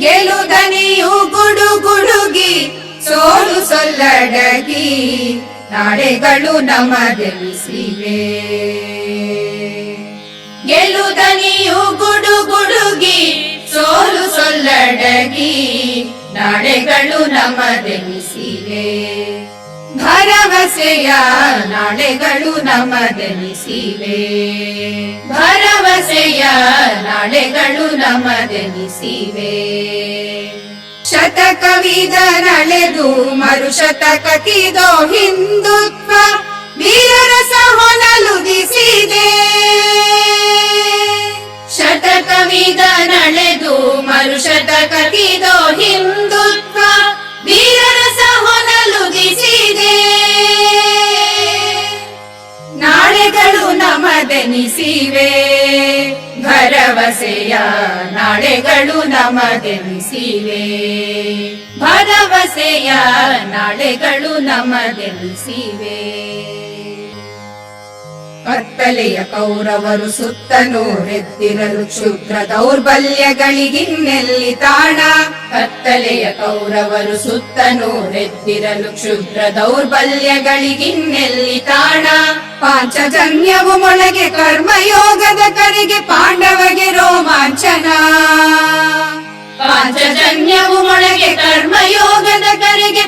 ಗೆಲುದನಿಯು ಗುಡು ಗುಡುಗಿ ಸೋಲು ಸೊಲ್ಲಡಗಿ. ನಾಳೆಗಳು ನಮದೆನಿಸಿವೆ ಗೆಲುದನಿಯು ಗುಡು ಗುಡುಗಿ ಸೋಲು ಸೊಲ್ಲಡಗಿ ನಾಳೆಗಳು ನಮದೆನಿಸಿವೆ ಭರವಸೆಯ ನಾಳೆಗಳು ನಮದೆನಿಸಿವೆ ಭರವಸೆಯ ನಾಳೆಗಳು ನಮದೆನಿಸಿವೆ ಶತಕವಿದರಳೆದು ಮರು ಶತಕಕ್ಕಿದೋ ಹಿಂದುತ್ವ ವೀರರಸ ಹೊನಲುದಿಸಿದೆ ಶತಕವಿದ ನಮದೆನಿಸಿವೆ ಭರವಸೆಯ ನಾಳೆಗಳು ನಮಗೆನಿಸಿವೆ. ಭರವಸೆಯ ನಾಳೆಗಳು ನಮದೆನಿಸಿವೆ ಕತ್ತಲೆಯ ಕೌರವರು ಸುತ್ತನು ರೆದ್ದಿರಲು ಕ್ಷುದ್ರ ದೌರ್ಬಲ್ಯಗಳಿಗಿನ್ನೆಲ್ಲಿ ತಾಣ? ಕತ್ತಲೆಯ ಕೌರವರು ಸುತ್ತನು ರೆದ್ದಿರಲು ಕ್ಷುದ್ರ ದೌರ್ಬಲ್ಯಗಳಿಗಿನ್ನೆಲ್ಲಿ ತಾಣ? ಪಾಂಚಜನ್ಯವು ಮೊಳಗೆ ಕರ್ಮಯೋಗದ ಕರೆಗೆ ಪಾಂಡವಗೆ ರೋಮಾಂಚನ? ಪಾಂಚಜನ್ಯವು ಮೊಳಗೆ ಕರ್ಮಯೋಗದ ಕರೆಗೆ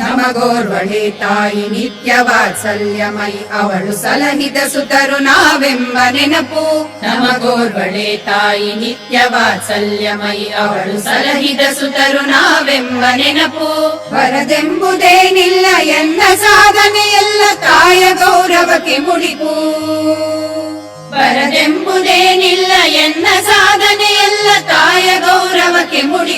ನಮಗೋರ್ವಳೆ ತಾಯಿ ಅವಳು ಸಲಹಿದ ಸುತರು ನಾವೆಂಬ ನೆನಪು. ನಮಗೋರ್ವಳೆ ತಾಯಿ ನಿತ್ಯ ವಾತ್ಸಲ್ಯಮಯಿ ಅವಳು ಸಲಹಿದ ಸುತರು ನಾವೆಂಬ ನೆನಪು. ಬರದೆಂಬುದೇನಿಲ್ಲ ಎನ್ನ ಸಾಧನೆ ಎಲ್ಲ ತಾಯ ಗೌರವಕ್ಕೆ ಮುಡಿಪು. ಬರದೆಂಬುದೇನಿಲ್ಲ ಎನ್ನ ಸಾಧನೆ ಎಲ್ಲ ತಾಯ ಗೌರವಕ್ಕೆ ಮುಡಿಪು.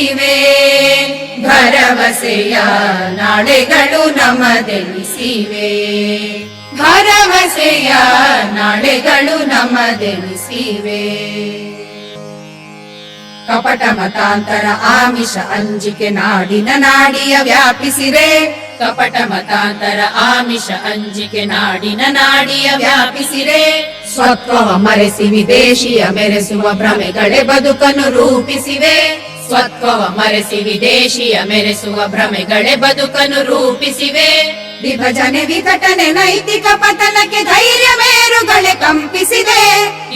ನಮದೆನಿಸಿವೆ ಭರವಸೆಯ ನಾಳೆಗಳು ನಮದೆನಿಸಿವೆ. ಭರವಸೆಯ ನಾಳೆಗಳು ನಮದೆನಿಸಿವೆ. ಕಪಟ ಮತಾಂತರ ಆಮಿಷ ಅಂಜಿಕೆ ನಾಡಿನ ನಾಡಿಯ ವ್ಯಾಪಿಸಿರೆ ಕಪಟ ಮತಾಂತರ ಆಮಿಷ ಅಂಜಿಕೆ ನಾಡಿನ ನಾಡಿಯ ವ್ಯಾಪಿಸಿರೆ ಸ್ವತ್ವವ ಮರೆಸಿ ವಿದೇಶಿಯ ಮೆರೆಸುವ ಭ್ರಮೆಗಳೇ ಬದುಕನ್ನು ರೂಪಿಸಿವೆ. ಸ್ವತ್ವವ ಮರೆಸಿ ವಿದೇಶಿಯ ಮೆರೆಸುವ ಭ್ರಮೆಗಳೇ ಬದುಕನ್ನು ರೂಪಿಸಿವೆ. ವಿಭಜನೆ ವಿಘಟನೆ ನೈತಿಕ ಪತನಕ್ಕೆ ಧೈರ್ಯ ಮೇರುಗಳೇ ಕಂಪಿಸಿದೆ.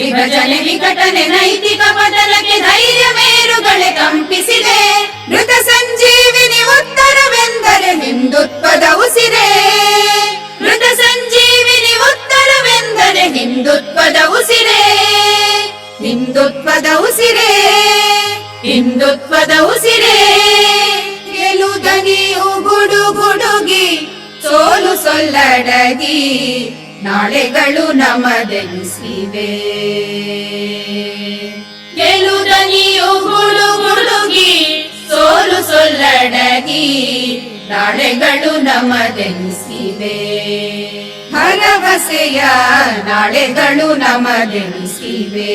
ವಿಭಜನೆ ವಿಘಟನೆ ನೈತಿಕ ಪತನಕ್ಕೆ ಧೈರ್ಯ ಮೇರುಗಳೇ ಕಂಪಿಸಿದೆ. ಸೋಲು ಸೊಲ್ಲಡಗಿ ನಾಳೆಗಳು ನಮದೆನಿಸಿವೆ ಗೆಲುದನಿಯು ಗುಡು ಗುಡುಗಿ ಸೋಲು ಸೊಲ್ಲಡಗಿ, ನಾಳೆಗಳು ನಮದೆನಿಸಿವೆ ಭರವಸೆಯ ನಾಳೆಗಳು ನಮದೆನಿಸಿವೆ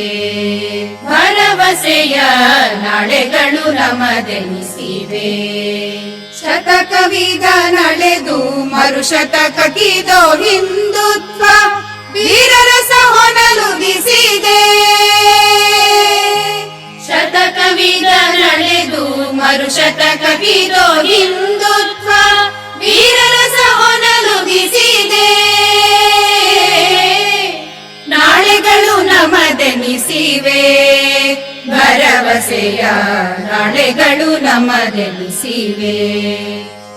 ಭರವಸೆಯ ನಾಳೆಗಳು ನಮದೆನಿಸಿವೆ ಶತಕವಿದ ನಡೆದು ಮರು ಶತಕಕ್ಕಿದೋ ಹಿಂದುತ್ವ ವೀರರಸ ಹೊನಲು ಬಿಸಿದೆ. ಶತಕ ವಿಧ ನಡೆದು ಮರುಶತಕವಿದೋ ಹಿಂದುತ್ವ ವೀರರಸ ಹೊನಲುಗಿಸಿದೆ ನಾಳೆಗಳು ನಮದೆನಿಸಿವೆ, ಭರವಸೆಯ ನಾಳೆಗಳು ನಮದೆನಿಸಿವೆ.